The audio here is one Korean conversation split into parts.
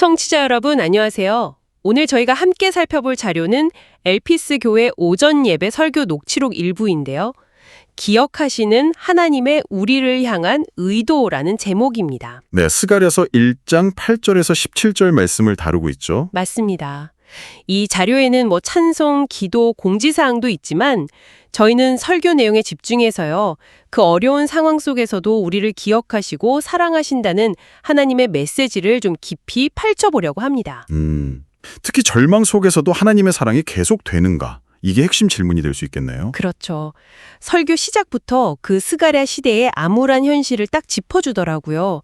청취자 여러분 안녕하세요. 오늘 저희가 함께 살펴볼 자료는 엘피스 교회 오전 예배 설교 녹취록 일부인데요. 기억하시는 하나님의 우리를 향한 의도라는 제목입니다. 네, 스가랴서 1장 8절에서 17절 말씀을 다루고 있죠. 맞습니다. 이 자료에는 뭐 찬송, 기도, 공지사항도 있지만 저희는 설교 내용에 집중해서요. 그 어려운 상황 속에서도 우리를 기억하시고 사랑하신다는 하나님의 메시지를 좀 깊이 펼쳐보려고 합니다. 음, 특히 절망 속에서도 하나님의 사랑이 계속 되는가? 이게 핵심 질문이 될 수 있겠네요. 그렇죠. 설교 시작부터 그 스가랴 시대의 암울한 현실을 딱 짚어주더라고요.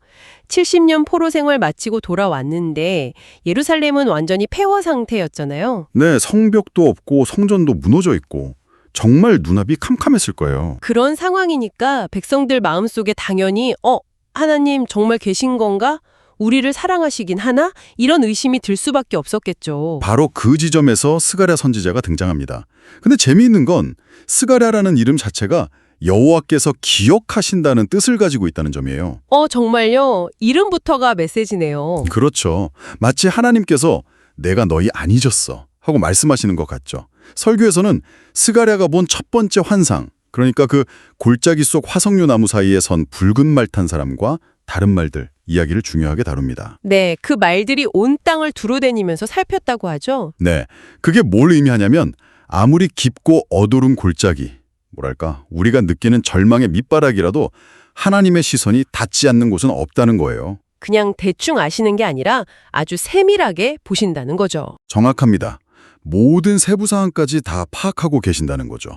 70년 포로 생활 마치고 돌아왔는데 예루살렘은 완전히 폐허 상태였잖아요. 네, 성벽도 없고 성전도 무너져 있고 정말 눈앞이 캄캄했을 거예요. 그런 상황이니까 백성들 마음속에 당연히 어, 하나님 정말 계신 건가? 우리를 사랑하시긴 하나? 이런 의심이 들 수밖에 없었겠죠. 바로 그 지점에서 스가랴 선지자가 등장합니다. 근데 재미있는 건 스가랴라는 이름 자체가 여호와께서 기억하신다는 뜻을 가지고 있다는 점이에요. 어, 정말요? 이름부터가 메시지네요. 그렇죠. 마치 하나님께서 내가 너희 안 잊었어 하고 말씀하시는 것 같죠. 설교에서는 스가랴가 본 첫 번째 환상, 그러니까 그 골짜기 속 화석류 나무 사이에 선 붉은 말 탄 사람과 다른 말들, 이야기를 중요하게 다룹니다. 네, 그 말들이 온 땅을 두루다니면서 살폈다고 하죠. 네, 그게 뭘 의미하냐면 아무리 깊고 어두운 골짜기, 뭐랄까, 우리가 느끼는 절망의 밑바닥이라도 하나님의 시선이 닿지 않는 곳은 없다는 거예요. 그냥 대충 아시는 게 아니라 아주 세밀하게 보신다는 거죠. 정확합니다. 모든 세부 사항까지 다 파악하고 계신다는 거죠.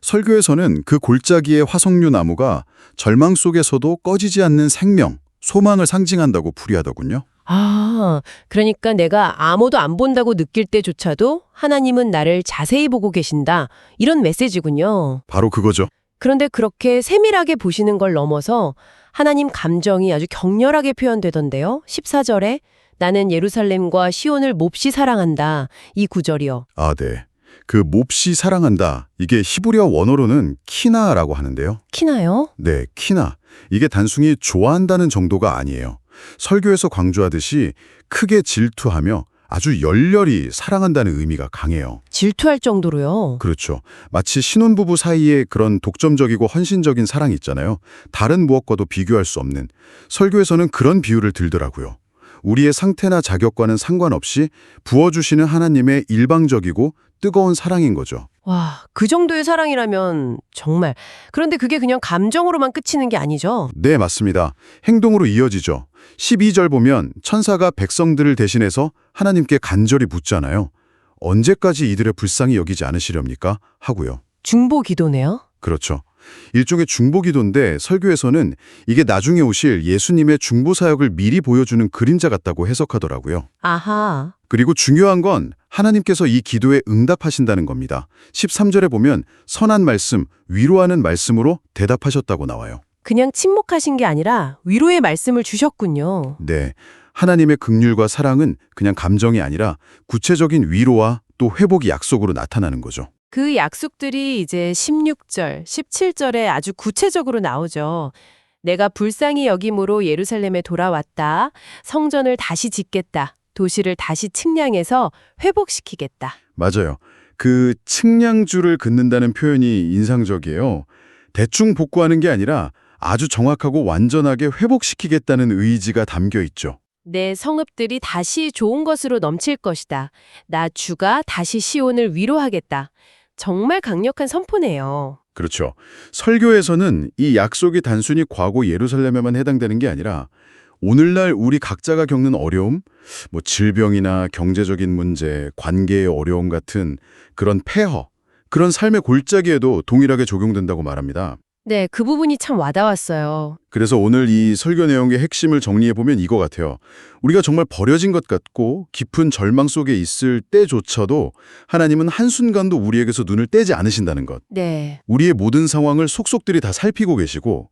설교에서는 그 골짜기의 화석류 나무가 절망 속에서도 꺼지지 않는 생명, 소망을 상징한다고 풀이하더군요. 아, 그러니까 내가 아무도 안 본다고 느낄 때조차도 하나님은 나를 자세히 보고 계신다. 이런 메시지군요. 바로 그거죠. 그런데 그렇게 세밀하게 보시는 걸 넘어서 하나님 감정이 아주 격렬하게 표현되던데요. 14절에 나는 예루살렘과 시온을 몹시 사랑한다. 이 구절이요. 아, 네. 그 몹시 사랑한다. 이게 히브리어 원어로는 키나라고 하는데요. 키나요? 네, 키나. 이게 단순히 좋아한다는 정도가 아니에요. 설교에서 강조하듯이 크게 질투하며 아주 열렬히 사랑한다는 의미가 강해요. 질투할 정도로요. 그렇죠. 마치 신혼부부 사이에 그런 독점적이고 헌신적인 사랑이 있잖아요. 다른 무엇과도 비교할 수 없는. 설교에서는 그런 비유를 들더라고요. 우리의 상태나 자격과는 상관없이 부어주시는 하나님의 일방적이고 뜨거운 사랑인 거죠. 와, 그 정도의 사랑이라면 정말. 그런데 그게 그냥 감정으로만 그치는 게 아니죠. 네, 맞습니다. 행동으로 이어지죠. 12절 보면 천사가 백성들을 대신해서 하나님께 간절히 묻잖아요. 언제까지 이들의 불쌍히 여기지 않으시렵니까? 하고요. 중보 기도네요. 그렇죠. 일종의 중보기도인데 설교에서는 이게 나중에 오실 예수님의 중보 사역을 미리 보여주는 그림자 같다고 해석하더라고요. 아하. 그리고 중요한 건 하나님께서 이 기도에 응답하신다는 겁니다. 13절에 보면 선한 말씀, 위로하는 말씀으로 대답하셨다고 나와요. 그냥 침묵하신 게 아니라 위로의 말씀을 주셨군요. 네, 하나님의 극률과 사랑은 그냥 감정이 아니라 구체적인 위로와 또 회복이 약속으로 나타나는 거죠. 그 약속들이 이제 16절, 17절에 아주 구체적으로 나오죠. 내가 불쌍히 여김으로 예루살렘에 돌아왔다. 성전을 다시 짓겠다. 도시를 다시 측량해서 회복시키겠다. 맞아요. 그 측량줄을 긋는다는 표현이 인상적이에요. 대충 복구하는 게 아니라 아주 정확하고 완전하게 회복시키겠다는 의지가 담겨 있죠. 내 성읍들이 다시 좋은 것으로 넘칠 것이다. 나 주가 다시 시온을 위로하겠다. 정말 강력한 선포네요. 그렇죠. 설교에서는 이 약속이 단순히 과거 예루살렘에만 해당되는 게 아니라 오늘날 우리 각자가 겪는 어려움, 뭐 질병이나 경제적인 문제, 관계의 어려움 같은 그런 폐허, 그런 삶의 골짜기에도 동일하게 적용된다고 말합니다. 네, 그 부분이 참 와닿았어요. 그래서 오늘 이 설교 내용의 핵심을 정리해보면 이거 같아요. 우리가 정말 버려진 것 같고 깊은 절망 속에 있을 때조차도 하나님은 한순간도 우리에게서 눈을 떼지 않으신다는 것. 네. 우리의 모든 상황을 속속들이 다 살피고 계시고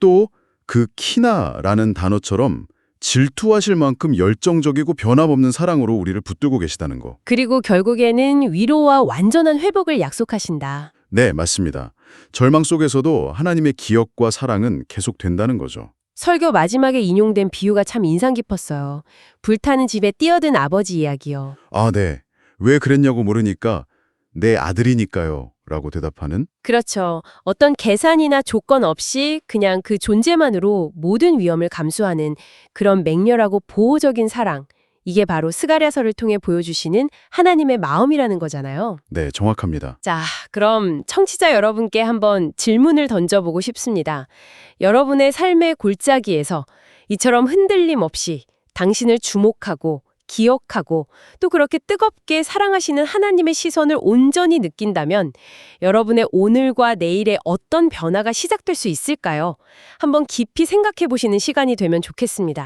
또 그 키나라는 단어처럼 질투하실 만큼 열정적이고 변함없는 사랑으로 우리를 붙들고 계시다는 거. 그리고 결국에는 위로와 완전한 회복을 약속하신다. 네, 맞습니다. 절망 속에서도 하나님의 기억과 사랑은 계속된다는 거죠. 설교 마지막에 인용된 비유가 참 인상 깊었어요. 불타는 집에 뛰어든 아버지 이야기요. 아, 네. 왜 그랬냐고 물으니까 내 아들이니까요. 라고 대답하는 그렇죠. 어떤 계산이나 조건 없이 그냥 그 존재만으로 모든 위험을 감수하는 그런 맹렬하고 보호적인 사랑. 이게 바로 스가랴서를 통해 보여주시는 하나님의 마음이라는 거잖아요. 네, 정확합니다. 자, 그럼 청취자 여러분께 한번 질문을 던져보고 싶습니다. 여러분의 삶의 골짜기에서 이처럼 흔들림 없이 당신을 주목하고 기억하고 또 그렇게 뜨겁게 사랑하시는 하나님의 시선을 온전히 느낀다면 여러분의 오늘과 내일의 어떤 변화가 시작될 수 있을까요? 한번 깊이 생각해 보시는 시간이 되면 좋겠습니다.